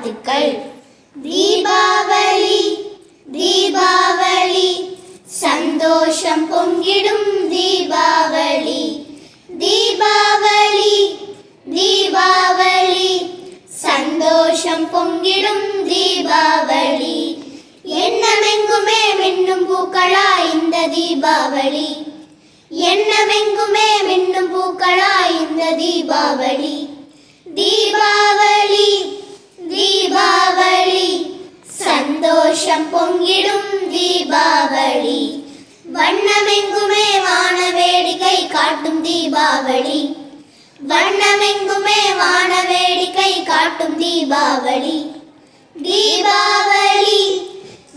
வாழ்த்துக்கள். தீபாவளி தீபாவளி சந்தோஷம் பொங்கிடும் தீபாவளி. தீபாவளி தீபாவளி சந்தோஷம் பொங்கிடும் தீபாவளி. எண்ணமெங்குமே மின்னும் பூக்களா இந்த தீபாவளி. எண்ணமெங்குமே மின்னும் பூக்களா இந்த தீபாவளி. தீபாவளி தீபாவளி. சந்தோஷம் பொங்கிடும் தீபாவளி. வண்ணமெங்குமே வான வேடிக்கை காட்டும் தீபாவளி. வண்ணமெங்குமே வான வேடிக்கை காட்டும் தீபாவளி. தீபாவளி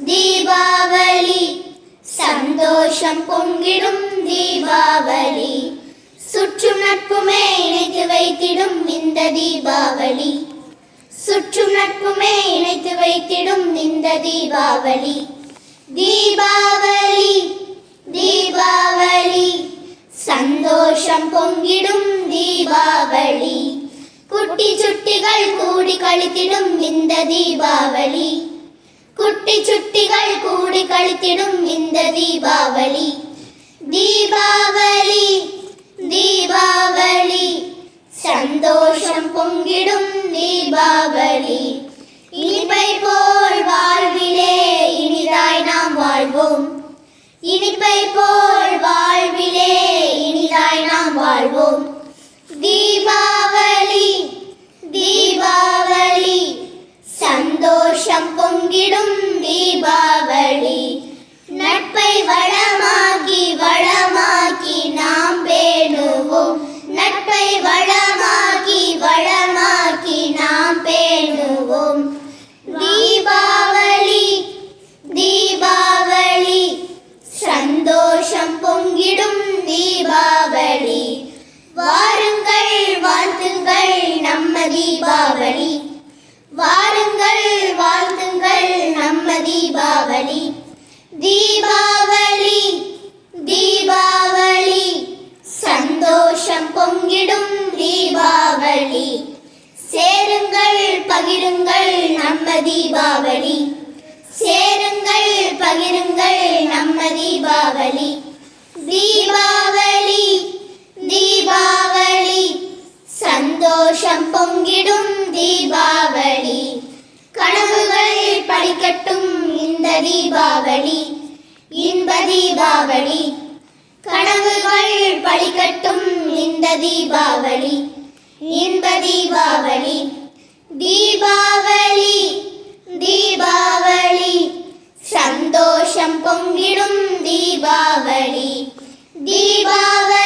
தீபாவளி. சந்தோஷம் பொங்கிடும் தீபாவளி. சுற்றும் நட்புமே இணைத்து வைத்திடும் இந்த தீபாவளி. சுற்று நட்புமே இணைத்து வைத்திடும் இந்த தீபாவளி. தீபாவளி தீபாவளி. சந்தோஷம் பொங்கிடும் தீபாவளி. குட்டி சுட்டிகள் கூடி கழித்திடும் இந்த தீபாவளி. குட்டி சுட்டிகள் கூடி கழித்திடும் இந்த தீபாவளி. தீபாவளி தீபாவளி. சந்தோஷம் பொங்கிடும் தீபாவளி. வாழ்வோம். தீபாவளி தீபாவளி. சந்தோஷம் பொங்கிடும் தீபாவளி தீபாவளி. சந்தோஷம் பொங்கிடும் தீபாவளி. சேருங்கள் பகிருங்கள் நம்ம தீபாவளி. சேருங்கள் பகிருங்கள் நம்ம தீபாவளி. தீபாவளி தீபாவளி. சந்தோஷம் பொங்கிடும் தீபாவளி. கனவுகள் படிக்கட்டும் தீபாவளி இன்ப தீபாவளி. கனவுகள் பழிக்கட்டும் இந்த தீபாவளி இன்ப தீபாவளி. தீபாவளி தீபாவளி. சந்தோஷம் பொங்கிடும் தீபாவளி. தீபாவளி